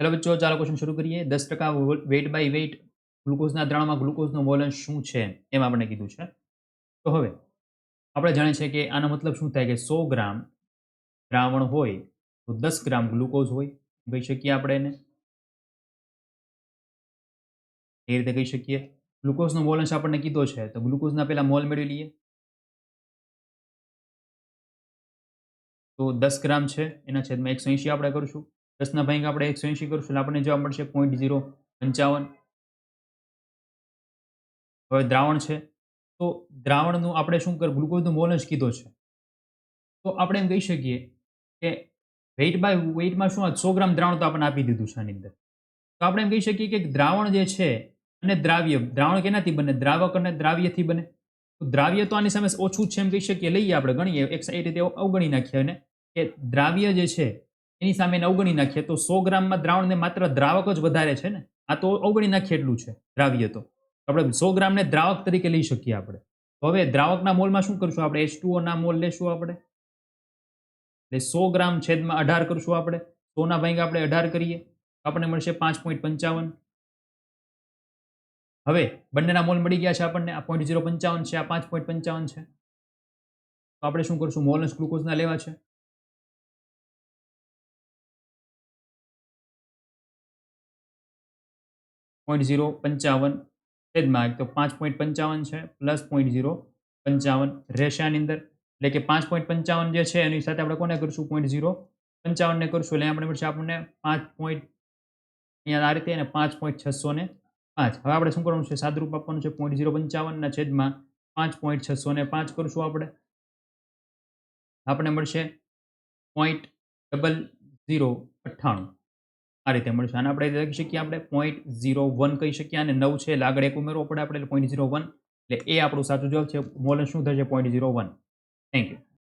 Hello બચ્ચો, ચાલો question શરૂ કરીએ. દસ ટકા વેટ બાય વેટ ગ્લુકોઝના દ્રાણમાં ગ્લુકોઝનું મોલન શું છે એમ આપણે કીધું છે. તો હવે આપણે જાણીએ છીએ કે આનો મતલબ શું થાય કે સો ગ્રામ દ્રાવણ હોય તો દસ ગ્રામ ગ્લુકોઝ હોય, કહી શકીએ આપણે એને? એ રીતે કહી શકીએ. ગ્લુકોઝનો વોલન્સ આપણને કીધો છે, તો ગ્લુકોઝના પહેલા મોલ મેળવી લઈએ. તો દસ ગ્રામ છે, એના છેદમાં એકસો એંશી આપણે કરીશું. દસના ભાઈ આપણે એકસો એંશી કરીશું આપણને જવાબ મળશે પોઈન્ટ ઝીરો પંચાવન. હવે દ્રાવણ છે. તો દ્રાવણનું આપણે શું કર ગ્લુકોઝનું મોલ જ કીધો છે. તો આપણે એમ કહી શકીએ કે વેઇટ બાય વેઇટમાં શું સો ગ્રામ દ્રાવણ તો આપણને આપી દીધું છે આની અંદર. તો આપણે એમ કહી શકીએ કે દ્રાવણ જે છે અને દ્રાવ્ય, દ્રાવણ કેનાથી બને? દ્રાવક અને દ્રાવ્યથી બને. તો દ્રાવ્ય તો આની સામે ઓછું છે એમ કહી શકીએ. લઈએ આપણે ગણીએ, એક એ રીતે અવગણી નાખીએ અને કે દ્રાવ્ય જે છે એની સામે અવગણી નાખીએ તો સો ગ્રામમાં દ્રાવણને માત્ર દ્રાવક જ વધારે છે ને? આ તો અવગણી નાખીએ એટલું છે દ્રાવ્ય તો. આપણે સો ગ્રામને દ્રાવક તરીકે લઈ શકીએ આપણે. તો હવે દ્રાવકના મોલમાં શું કરશું આપણે? એચ ના મોલ લેશું આપણે. એટલે સો ગ્રામ છેદમાં અઢાર કરશું આપણે. સોના ભાઈ આપણે અઢાર કરીએ. આપણને મળશે પાંચ પોઈન્ટ પંચાવન. હવે બંનેના મોલ મળી ગયા છે આપણને. આ પોઈન્ટ ઝીરો પંચાવન છે, આ પાંચ પોઈન્ટ પંચાવન છે. તો આપણે શું કરશું? મોલન્સ ગ્લુકોઝના લેવા છે. પોઈન્ટ ઝીરો પંચાવન છેદમાં એક તો પાંચ પોઈન્ટ પંચાવન છે પ્લસ પોઈન્ટ ઝીરો પંચાવન રહેશે આની અંદર. એટલે કે પાંચ પોઈન્ટ પંચાવન જે છે, એની સાથે આપણે કોને કરીશું? પોઈન્ટ ઝીરો પંચાવનને કરશું. એટલે આપણે મળશે આપણને પાંચ પોઈન્ટ અહીંયા આ રીતે અને પાંચ પોઈન્ટ છસો ને પાંચ. હવે આપણે શું કરવાનું છે? સાદરૂપ આપવાનું છે પોઈન્ટ ઝીરો પંચાવનના છેદમાં પાંચ પોઈન્ટ છસો ને પાંચ કરશું આપણે. આપણને મળશે પોઈન્ટ ડબલ ઝીરો અઠ્ઠાણું. આ રીતે મળશે અને આપણે લખી શકીએ આપણે પોઈન્ટ ઝીરો વન કહી શકીએ. અને નવ છે લાગડ એક ઉમેરવો પડે આપણે પોઈન્ટ ઝીરો વન એટલે એ આપણું સાચું જવાબ છે. મોલન શું થશે? Point zero one thank you